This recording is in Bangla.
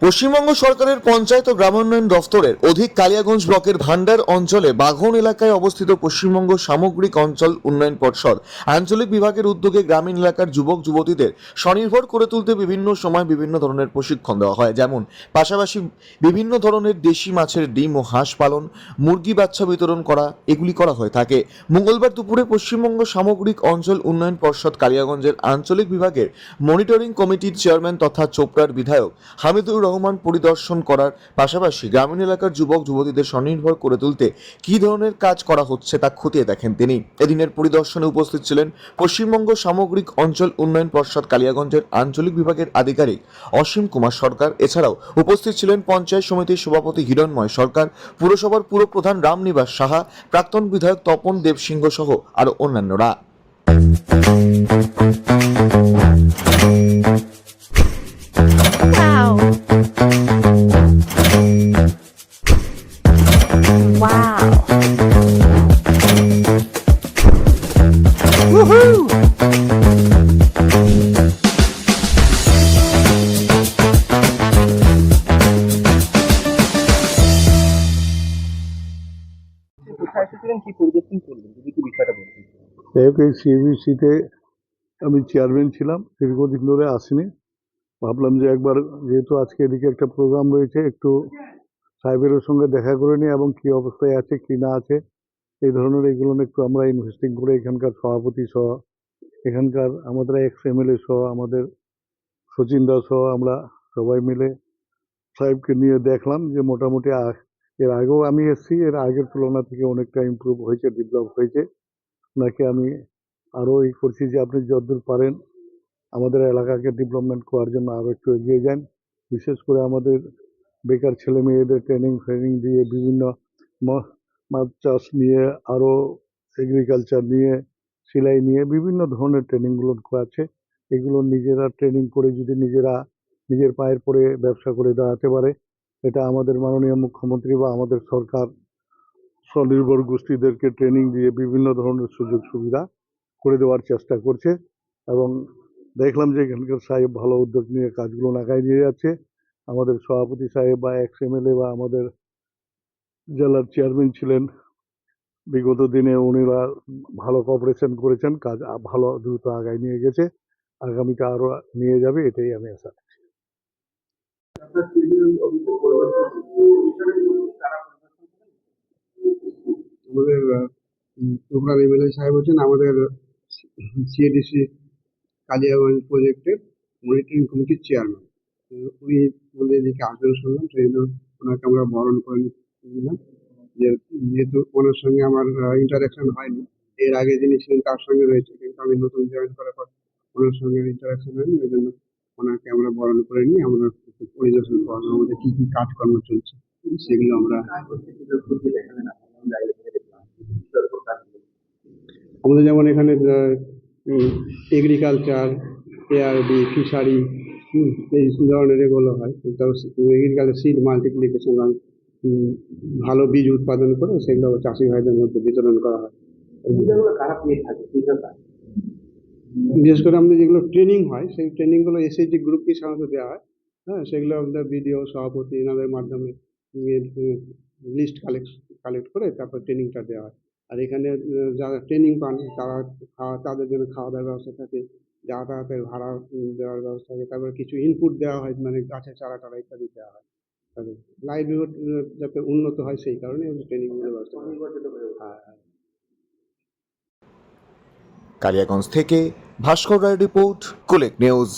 পশ্চিমবঙ্গ সরকারের পঞ্চায়েত ও গ্রামোন্নয়ন দফতরের অধিক কালিয়াগঞ্জ ব্লকের ভান্ডার অঞ্চলে বাঘন এলাকায় অবস্থিত পশ্চিমবঙ্গ সামগ্রিক অঞ্চল উন্নয়ন পর্ষদ আঞ্চলিক বিভাগের উদ্যোগে গ্রামীণ এলাকার যুবক যুবতীদের স্বনির্ভর করে তুলতে বিভিন্ন সময় বিভিন্ন ধরনের প্রশিক্ষণ দেওয়া হয়। যেমন, পাশাপাশি বিভিন্ন ধরনের দেশি মাছের ডিম ও হাঁস পালন, মুরগি বাচ্চা বিতরণ করা, এগুলি করা হয়ে থাকে। মঙ্গলবার দুপুরে পশ্চিমবঙ্গ সামগ্রিক অঞ্চল উন্নয়ন পর্ষদ কালিয়াগঞ্জের আঞ্চলিক বিভাগের মনিটরিং কমিটির চেয়ারম্যান তথা চোপড়ার বিধায়ক হামিদুর রহমান পরিদর্শন করার পাশাপাশি গ্রামীণ এলাকার যুবক, যুবতীদের স্বনির্ভর করে তুলতে কী ধরনের কাজ করা হচ্ছে তা খতিয়ে দেখেন তিনি। এদিনের পরিদর্শনে উপস্থিত ছিলেন পশ্চিমবঙ্গ সামগ্রিক অঞ্চল উন্নয়ন পর্ষদ কালিয়াগঞ্জের আঞ্চলিক বিভাগের আধিকারিক অসীম কুমার সরকার। এছাড়াও উপস্থিত ছিলেন পঞ্চায়েত সমিতির সভাপতি হিরণময় সরকার, পুরসভার পুরপ্রধান রামনিবাস সাহা, প্রাক্তন বিধায়ক তপন দেবসিংহ সহ আরও অন্যান্যরা। সিএবিসিতে আমি চেয়ারম্যান ছিলাম, দীর্ঘদিন ধরে আসিনি। ভাবলাম যে একবার যেহেতু আজকে এদিকে একটা প্রোগ্রাম রয়েছে, একটু সাহেবের সঙ্গে দেখা করে নিই এবং কি অবস্থায় আছে, কি না আছে, এই ধরনের এগুলো একটু আমরা ইনভেস্টিং করে এখানকার সভাপতি সহ, এখানকার আমাদের এক্স এমএলএ সহ, আমাদের সচিন দাস সহ আমরা সবাই মিলে সাহেবকে নিয়ে দেখলাম যে মোটামুটি এর আগেও আমি এসেছি, এর আগের তুলনা থেকে অনেকটা ইমপ্রুভ হয়েছে ডেভেলপ হয়েছে। ওনাকে আমি আরও এই করছি যে আপনি যতদূর পারেন আমাদের এলাকাকে ডেভেলপমেন্ট করার জন্য আরও একটু এগিয়ে যান। বিশেষ করে আমাদের বেকার ছেলে মেয়েদের ট্রেনিং ফ্রেনিং দিয়ে বিভিন্ন মাছ চাষ নিয়ে আরও এগ্রিকালচার নিয়ে, সেলাই নিয়ে বিভিন্ন ধরনের ট্রেনিংগুলো আছে। এগুলো নিজেরা ট্রেনিং করে যদি নিজেরা নিজের পায়ের পরে ব্যবসা করে দাঁড়াতে পারে, এটা আমাদের মাননীয় মুখ্যমন্ত্রী বা আমাদের সরকার স্বনির্ভর গোষ্ঠীদেরকে ট্রেনিং দিয়ে বিভিন্ন ধরনের সুযোগ সুবিধা করে দেওয়ার চেষ্টা করছে এবং দেখলাম যে এখানকার সাহেব ভালো উদ্যোগ নিয়ে কাজগুলো নাগায় নিয়ে যাচ্ছে। আমাদের সভাপতি সাহেব বা এক্স এমএলএ বা আমাদের জেলার চেয়ারম্যান ছিলেন। বিগত দিনে উনিরা ভালো কপারেশন করেছেন, কাজ ভালো দ্রুত আগায় নিয়ে গেছে। আগামীতে আরও নিয়ে যাবে, এটাই আমি আশা করেন? আমাদের প্রোগ্রাম এমএলএ সাহেব হচ্ছেন আমাদের সিএডিসি কালিয়াগঞ্জ প্রজেক্টের মনিটরিং কমিটির চেয়ারম্যান উনি আমাদের এদিকে আসবেন শুনলাম সেই জন্য ওনাকে আমরা বরণ করে নিলাম। যেহেতু ওনার সঙ্গে আমার ইন্টারাকশন হয়নি, এর আগে যিনি ছিলেন তার সঙ্গে রয়েছে, কিন্তু আমি নতুন জয়েন করার পর ওনার সঙ্গে ইন্টারাকশন হয়নি, ওই জন্য ওনাকে আমরা বরণ করে নিয়ে আমরা পরিদর্শন করলাম, আমাদের কি কি কাজকর্ম চলছে, সেগুলো আমরা আমাদের যেমন এখানে এগ্রিকালচার এআরডি ফিশারি এই ধরনের এগুলো হয়। এগ্রিকালচার সিড মাল্টিপ্লিকেশন ভালো বীজ উৎপাদন করে সেগুলো চাষি ভাইদের মধ্যে বিতরণ করা হয়। কারা পেয়ে থাকে? বিশেষ করে আমাদের যেগুলো ট্রেনিং হয় সেই ট্রেনিংগুলো এসএইচজি গ্রুপকে সাধারণত দেওয়া হয়। হ্যাঁ সেগুলো আমাদের বিডিও সভাপতি এনাদের মাধ্যমে লিস্ট কালেক্ট কালেক্ট করে তারপর ট্রেনিংটা দেওয়া হয়। আর এখানে যারা ট্রেনিং পান তারা খাওয়া তাদের জন্য খাওয়া দাওয়ার ব্যবস্থা থাকে। যাতায়াতের ভাড়া দেওয়ার ব্যবস্থা থাকে তারপরে কিছু ইনপুট দেওয়া হয় মানে গাছের চারা টারা ইত্যাদি দেওয়া হয়। তাদের লাইভলিহুড যাতে উন্নত হয় সেই কারণে ট্রেনিং ব্যবস্থা হ্যাঁ হ্যাঁ। কালিয়াগঞ্জ থেকে ভাস্কর রায় রিপোর্ট, কুলেক নিউজ।